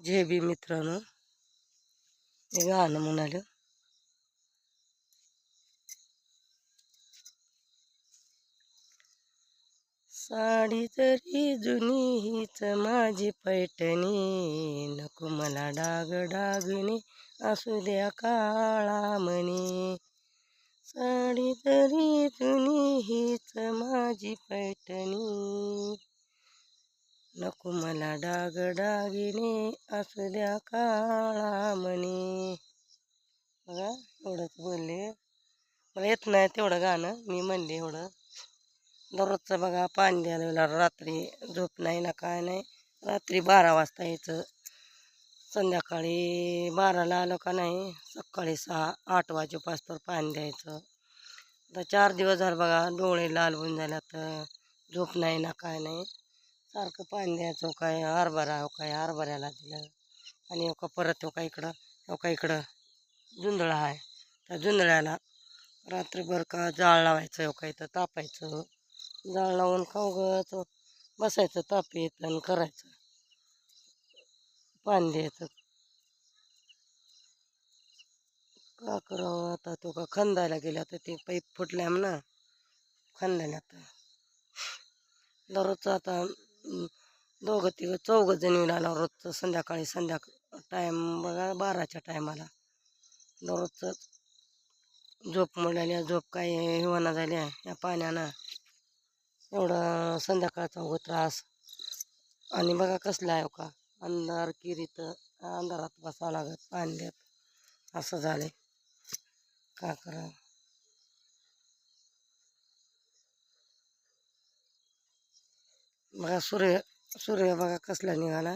जे बी मित्रांनो. हे गाणं म्हणालं. साडी तरी जुनी हीच माझी पैठणी. नको मला डाग डागणी असू द्या काळा म्हणे. साडी तरी जुनी हीच माझी पैठणी. नको मला डागडागिने असू द्या काळा म्हणे बघा एवढंच बोलले. मला येत नाही तेवढं गाणं मी म्हणले एवढं. दररोजचं बघा पाणी द्यायला रात्री झोप नाही ना काय नाही. रात्री बारा वाजता यायचं. संध्याकाळी बाराला आलं का नाही सकाळी सहा आठ वाजेपासतर पाणी द्यायचं. आता चार दिवस झालं बघा डोळे लाल होऊन झाल्या तर झोप नाही ना काय नाही. सारखं पाणी द्यायचं हो काय हरभरा हो काय हरभऱ्याला दिलं. आणि हो का परत हो का इकडं हो का इकडं जुंधळा आहे. त्या जुंधळ्याला रात्रभर का जाळ लावायचं हो का इथं तापायचं. जाळ लावून खाऊगत बसायचं तापीत आणि करायचं. पाणी द्यायचं. का करावं आता तो का खंदायला गेला तर ते पाईप फुटल्या ना खंदायला आता. दररोजचं आता दोघं तिघं चौघं जण येऊन रोजचं संध्याकाळी संध्याकाळ टाईम बघा बाराच्या टायमाला दररोजचं झोप मिळाल्या झोप काय हिवाना झाल्या या पाण्यानं एवढा संध्याकाळचा उगा त्रास. आणि बघा कसला आहे हो का अंधार किरीत अंधारात बसावं लागत पाणी देत. असं आहे का करा बघा सूर्य सूर्य बघा कसला निघाला.